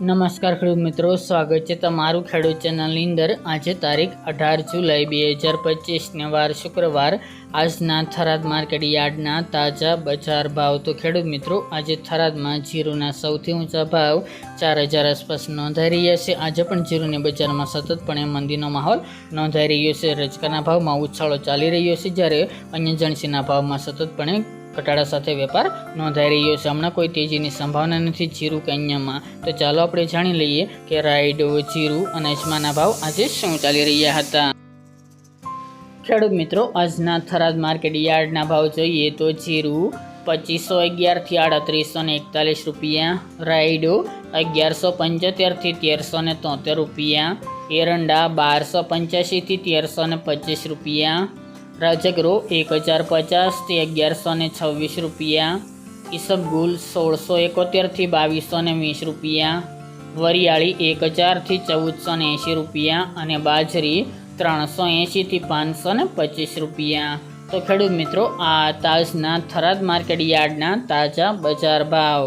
નમસ્કાર ખેડૂત મિત્રો, સ્વાગત છે તમારું ખેડૂત ચેનલની અંદર. આજે તારીખ અઢાર જુલાઈ બે હજાર પચીસને વાર શુક્રવાર. આજના થરાદ માર્કેટ યાર્ડના તાજા બજાર ભાવ. તો ખેડૂત મિત્રો, આજે થરાદમાં જીરુના સૌથી ઊંચા ભાવ ચાર હજાર આસપાસ નોંધાઈ રહ્યા છે. આજે પણ જીરુની બજારમાં સતતપણે મંદીનો માહોલ નોંધાઈ રહ્યો છે. રજકાના ભાવમાં ઉછાળો ચાલી રહ્યો છે. જ્યારે અન્ય જણસીના ભાવમાં સતતપણે ઘટાડા સાથે વેપાર નોંધાઈ રહ્યો છે. હમણાં કોઈ તેજીની સંભાવના નથી જીરું કે અન્યમાં તો ચાલો આપણે જાણી લઈએ કે રાઈડો જીરું અને અજમાના ભાવ આજે શું ચાલી રહ્યા હતા. ખેડૂત મિત્રો, આજના થરાદ માર્કેટ યાર્ડના ભાવ જોઈએ તો જીરું પચીસો અગિયારથી આડત્રીસો ને એકતાલીસ રૂપિયા રાઈડો અગિયારસો પંચોતેરથી તેરસો ને તોતેર રૂપિયા, એરંડા બારસો પંચ્યાસીથી તેરસો ને પચીસ રૂપિયા રાજગરો એક હજાર પચાસથી અગિયારસો ને છવ્વીસ રૂપિયા. ઈસબગુલ સોળસો એકોતેરથી બાવીસો ને વીસ રૂપિયા. વરિયાળી એક હજારથી ચૌદસો ને એંશી રૂપિયા અને બાજરી ત્રણસો એંશીથી પાંચસો ને પચીસ રૂપિયા. તો ખેડૂત મિત્રો, આ તાજના થરાદ માર્કેટ યાર્ડના તાજા બજાર ભાવ.